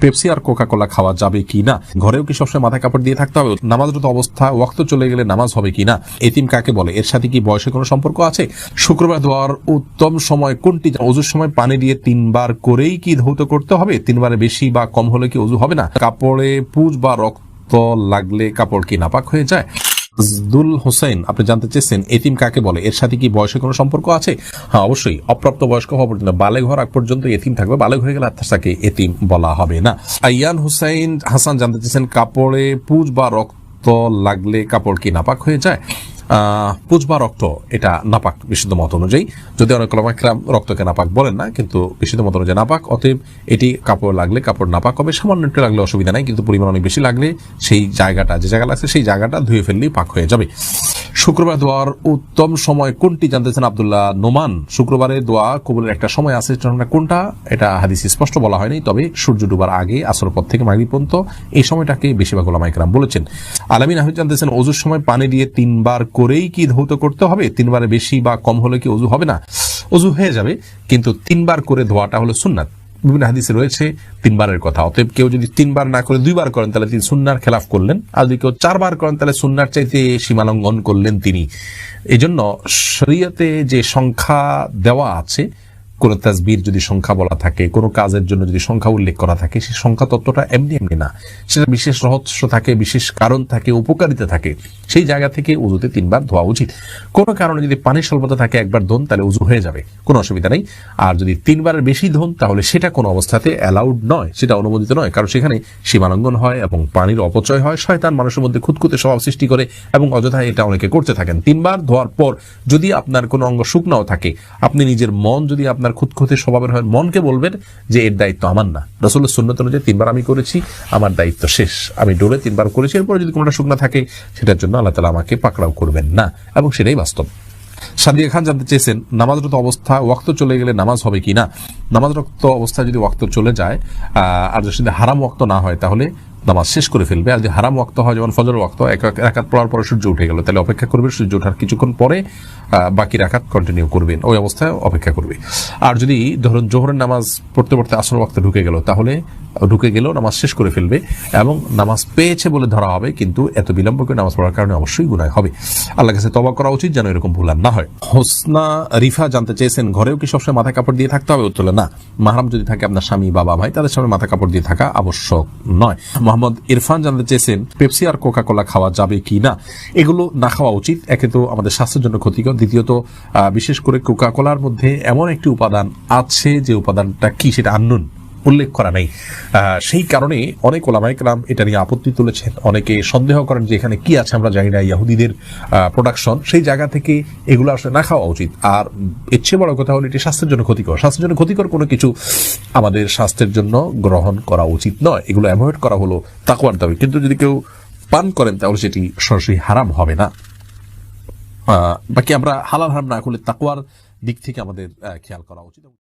Pepsi আর Coca কোলা খাওয়া যাবে কি না ঘরেও কি সবসময় মাথায় কাপড় দিয়ে থাকতে হবে? নামাজরত অবস্থা, ওয়াক্ত চলে গেলে নামাজ হবে কি না এতিম কাকে বলে? এর সাথে কি বয়সের কোনো সম্পর্ক আছে? শুক্রবার দোয়ার উত্তম সময় কোনটি? অজুর সময় পানি দিয়ে তিনবার করেই কি ধৌত করতে হবে? তিনবারে বেশি বা কম হলে কি অজু হবে না? কাপড়ে পুজ বা রক্ত লাগলে কাপড় কি নাপাক হয়ে যায়? জদুল হোসেন আপনি জানতে চেয়েছেন এতিম কাকে বলে? এর সাথে কি বয়সের কোনো সম্পর্ক আছে? হ্যাঁ অবশ্যই। অপ্রাপ্ত বয়স্ক হওয়া পর্যন্ত, বালেগ হওয়ার আগ পর্যন্ত এতিম থাকবে। বালেগ হয়ে গেলে আর তাকে এতিম বলা হবে না। আইয়ান হুসাইন হাসান, জানতে চেয়েছেন কাপড়ে পুজ বা রক্ত লাগলে কাপড় কি নাপাক হয়ে যায়? পুজ রক্ত, এটা নাপাক বিশুদ্ধ মত অনুযায়ী। যদি অনেক লমাকরাম রক্তকে নাপাক বলেন না, কিন্তু বিশুদ্ধ মত অনুযায়ী নাপাক, অতএব এটি কাপড় লাগলে কাপড় নাপাক হবে। সামান্য একটু লাগলে অসুবিধা নাই, কিন্তু পরিমাণ অনেক বেশি লাগলে সেই জায়গাটা, যে জায়গা লাগছে সেই জায়গাটা ধুয়ে ফেললেই পাক হয়ে যাবে। শুক্রবার দোয়ার উত্তম সময় কোনটি জানতেছেন আব্দুল্লাহ নোমান? শুক্রবারে দোয়া কবুলের একটা সময় আছে কোনটা? এটা হাদিস স্পষ্ট বলা হয়নি, তবে সূর্য ডুবার আগে আসর পর থেকে মাগরিব পর্যন্ত এই সময়টাকে বেশিরভাগ ওলামাইকরাম বলেছেন। আলামিন আহমেদ জানতেছেন অজুর সময় পানি দিয়ে তিনবার করেই কি ধৌত করতে হবে? তিনবারে বেশি বা কম হলে কি অজু হবে না? অজু হয়ে যাবে, কিন্তু তিনবার করে ধোয়াটা হলো সুন্নাত। বিভিন্ন হাদিসে রয়েছে, তিনবারের কথা। অতএব কেউ যদি তিনবার না করে দুইবার করেন, তাহলে তিনি সুন্নার খেলাফ করলেন। আর যদি কেউ চারবার করেন, তাহলে সুন্নার চাইতে সীমালঙ্ঘন করলেন তিনি। এই জন্য শরীয়তে যে সংখ্যা দেওয়া আছে কোন তাজবির যদি সংখ্যা বলা থাকে, কোনো কাজের জন্য যদি সংখ্যা উল্লেখ করা থাকে, সেই সংখ্যা তত্ত্বটা এমনি এমনি না। সেটা বিশেষ রহস্য থাকে, বিশেষ কারণ থাকে, উপকারিতা থাকে। সেই জায়গা থেকে উজুতে তিনবার ধোয়া উচিত। কোনো কারণে যদি পানির স্বল্পতা থাকে, একবার ধন, তাহলে উজু হয়ে যাবে। কোনো অসুবিধা নেই। আর যদি তিনবারের বেশি ধন, তাহলে সেটা কোনো অবস্থাতে অ্যালাউড নয়। সেটা অনুমোদিত নয়। কারণ সেখানে সীমালঙ্ঘন হয় এবং পানির অপচয় হয়। শয়তান মানুষের মধ্যে খুঁতখুঁতে স্বভাব সৃষ্টি করে এবং অযথা এটা অনেকে করতে থাকেন। তিনবার ধোয়ার পর যদি আপনার কোনো অঙ্গ শুকনাও থাকে, আপনি নিজের মন যদি আপনার খুঁতখুঁতে স্বভাবের হয়। মনকে বলবেন যে এর দায়িত্ব আমার না। রসুল্লাহ সুন্নত অনুযায়ী তিনবার আমি করেছি, আমার দায়িত্ব শেষ। আমি ডোলে তিনবার করেছি, এরপরে যদি কোনোটা শুকনা থাকে, সেটার জন্য আল্লাহ তালা আমাকে পাকড়াও করবেন না। এবং সেটাই বাস্তব। সাদিয়া খান জানতে চেয়েছেন, নামাজরত অবস্থা, ওয়াক্ত চলে গেলে নামাজ হবে কি না নামাজরত অবস্থা যদি ওয়াক্ত চলে যায় আর যদি হারাম ওয়াক্ত না হয়, তাহলে নামাজ শেষ করে ফেলবে। আর যদি হারাম ওয়াক্ত হয়, যেমন ফজর ওয়াক্ত, এক রাকাত পড়ার পরে সূর্য উঠে গেল। তাহলে অপেক্ষা করবে সূর্য ওঠার কিছুক্ষণ পরে বাকি রাকাত কন্টিনিউ করবেন। ওই অবস্থায় অপেক্ষা করবে। আর যদি ধরুন জোহরের নামাজ পড়তে পড়তে আসর ওয়াক্ত ঢুকে গেল, তাহলে ঢুকে গেলেও নামাজ শেষ করে ফেলবে এবং নামাজ পেয়েছে বলে ধরা হবে, কিন্তু এত বিলম্ব করে নামাজ পড়ার কারণে অবশ্যই গুনায় হবে। আল্লাহ কাছে তবা করা উচিত যেন এরকম ভুল আর না হয়। হোসনা রিফা জানতে চেয়েছেন, ঘরেও কি সবসময় মাথা কাপড় দিয়ে থাকতে হবে? উত্তরে না। মাহারাম যদি থাকে আপনার স্বামী বাবা ভাই, তাদের সামনে মাথা কাপড় দিয়ে থাকা আবশ্যক নয়। মোহাম্মদ ইরফান জানতে চেয়েছেন, পেপসি আর কোকা কোলা খাওয়া যাবে কি না এগুলো না খাওয়া উচিত, একে তো আমাদের স্বাস্থ্যের জন্য ক্ষতিকর। দ্বিতীয়ত বিশেষ করে কোকা কোলার মধ্যে এমন একটি উপাদান আছে যে উপাদানটা কি, সেটা আননুন। উল্লেখ করা নেই। সেই কারণে অনেক ওলামাইকরাম এটা নিয়ে আপত্তি তুলেছেন। অনেকে সন্দেহ করেন যে এখানে কি আছে, আমরা জানি না, ইয়াহুদিদের প্রোডাকশন সেই জায়গা থেকে এগুলো আসলে না খাওয়া উচিত। আর এর চেয়ে বড় কথা হলো এটি স্বাস্থ্যের জন্য ক্ষতিকর। স্বাস্থ্যের জন্য ক্ষতিকর কোনো কিছু আমাদের স্বাস্থ্যের জন্য গ্রহণ করা উচিত নয়। এগুলো অ্যাভয়েড করা হলো তাকুয়ার দাবি। কিন্তু যদি কেউ পান করেন, তাহলে সেটি সরাসরি হারাম হবে না। বাকি আমরা হালাল হারাম না করলে তাকুয়ার দিক থেকে আমাদের খেয়াল করা উচিত।